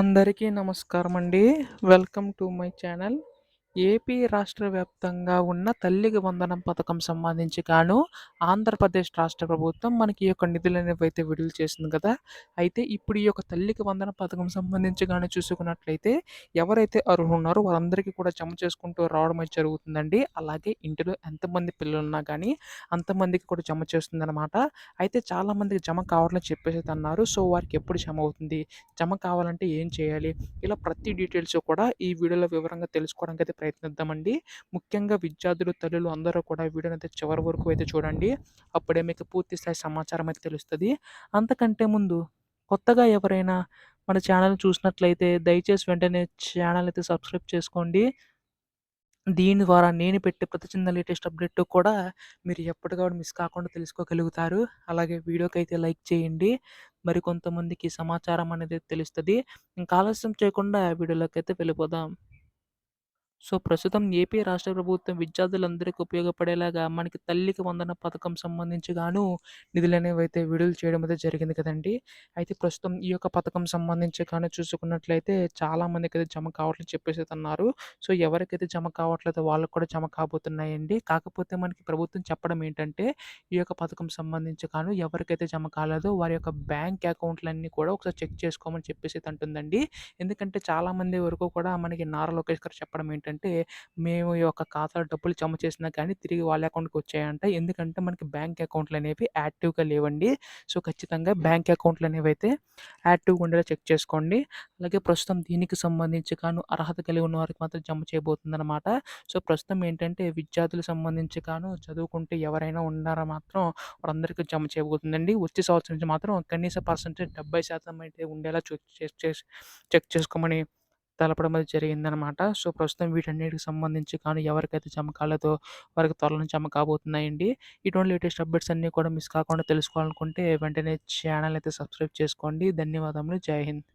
అందరికీ నమస్కారం అండి welcome to my channel. AP రాష్ట్ర వ్యాప్తంగా ఉన్న తల్లికి వందనం పథకం సంబంధించి గాను ఆంధ్రప్రదేశ్ రాష్ట్ర ప్రభుత్వం మనకి ఈ యొక్క నిధులనేవి అయితే విడుదల చేసింది కదా! అయితే ఇప్పుడు ఈ యొక్క తల్లికి వందన పథకం సంబంధించి గాను చూసుకున్నట్లయితే ఎవరైతే అర్హులున్నారో వారందరికీ కూడా జమ చేసుకుంటూ రావడం అయితే జరుగుతుందండి. అలాగే ఇంటిలో ఎంతమంది పిల్లలున్నా కానీ అంతమందికి కూడా జమ చేస్తుందనమాట. అయితే చాలామందికి జమ కావాలని చెప్పేసి అన్నారు. సో, వారికి ఎప్పుడు జమ అవుతుంది? జమ కావాలంటే ఏం చేయాలి? ఇలా ప్రతి డీటెయిల్స్ కూడా ఈ వీడియోలో వివరంగా తెలుసుకోవడానికైతే ప్రయత్నిద్దామండి. ముఖ్యంగా విద్యార్థులు, తల్లులు అందరూ కూడా వీడియోనైతే చివరి వరకు అయితే చూడండి. అప్పుడే మీకు పూర్తి స్థాయి సమాచారం అయితే తెలుస్తుంది అంతకంటే ముందు కొత్తగా ఎవరైనా మన ఛానల్ చూసినట్లయితే దయచేసి వెంటనే ఛానల్ అయితే సబ్స్క్రైబ్ చేసుకోండి. దీని ద్వారా నేను పెట్టే ప్రతి చిన్న లేటెస్ట్ అప్డేట్ కూడా మీరు ఎప్పటికప్పుడు మిస్ కాకుండా తెలుసుకోగలుగుతారు. అలాగే వీడియోకైతే లైక్ చేయండి. మరి కొంతమందికి సమాచారం అనేది తెలుస్తుంది ఇంకా ఆలస్యం చేయకుండా అయితే వెళ్ళిపోదాం. సో, ప్రస్తుతం ఏపీ రాష్ట్ర ప్రభుత్వం విద్యార్థులందరికీ ఉపయోగపడేలాగా మనకి తల్లికి వందన పథకం సంబంధించి గాను అయితే విడుదల చేయడం అయితే జరిగింది కదండి అయితే ప్రస్తుతం ఈ యొక్క పథకం సంబంధించి గాను చూసుకున్నట్లయితే అయితే జమ కావట్లేదు చెప్పేసి అన్నారు. సో, ఎవరికైతే జమ కావట్లేదో వాళ్ళకి కూడా జమ కాబోతున్నాయండి. కాకపోతే మనకి ప్రభుత్వం చెప్పడం ఏంటంటే ఈ యొక్క పథకం సంబంధించి గాను ఎవరికైతే జమ కాలేదో వారి యొక్క బ్యాంక్ అకౌంట్‌లన్నీ కూడా ఒకసారి చెక్ చేసుకోమని చెప్పేసి అంటుందండి. ఎందుకంటే చాలామంది వరకు కూడా మనకి నారా లోకేష్ గారు చెప్పడం ఏంటంటే మేము ఈ యొక్క ఖాతాలో డబ్బులు జమ చేసినా కానీ తిరిగి వాళ్ళ అకౌంట్‌కి వచ్చాయంట. ఎందుకంటే మనకి బ్యాంక్ అకౌంట్‌లనేవి యాక్టివ్‌గా లేవండి. సో, ఖచ్చితంగా బ్యాంక్ అకౌంట్‌లనేవైతే యాక్టివ్‌గా ఉండేలా చెక్ చేసుకోండి. అలాగే ప్రస్తుతం దీనికి సంబంధించి గాను అర్హత కలిగి ఉన్న వారికి మాత్రం జమ చేయబోతుందనమాట. సో, ప్రస్తుతం ఏంటంటే విద్యార్థులకు సంబంధించి గాను చదువుకుంటే ఎవరైనా ఉన్నారా మాత్రం వారందరికీ జమ చేయబోతుందండి. వచ్చే సంవత్సరం నుంచి మాత్రం కనీస పర్సెంటేజ్ 70% అయితే ఉండేలా చెక్ చేసి చేసి చెక్ చేసుకోమని తెలపడం అయితే జరిగిందనమాట. సో, ప్రస్తుతం వీటన్నిటికి సంబంధించి కానీ ఎవరికైతే జమ కాలేదో వారికి త్వరలో జమ కాబోతున్నాయండి. ఇటువంటి లేటెస్ట్ అప్డేట్స్ అన్నీ కూడా మిస్ కాకుండా తెలుసుకోవాలనుకుంటే వెంటనే ఛానల్ అయితే సబ్స్క్రైబ్ చేసుకోండి. ధన్యవాదములు. జై హింద్.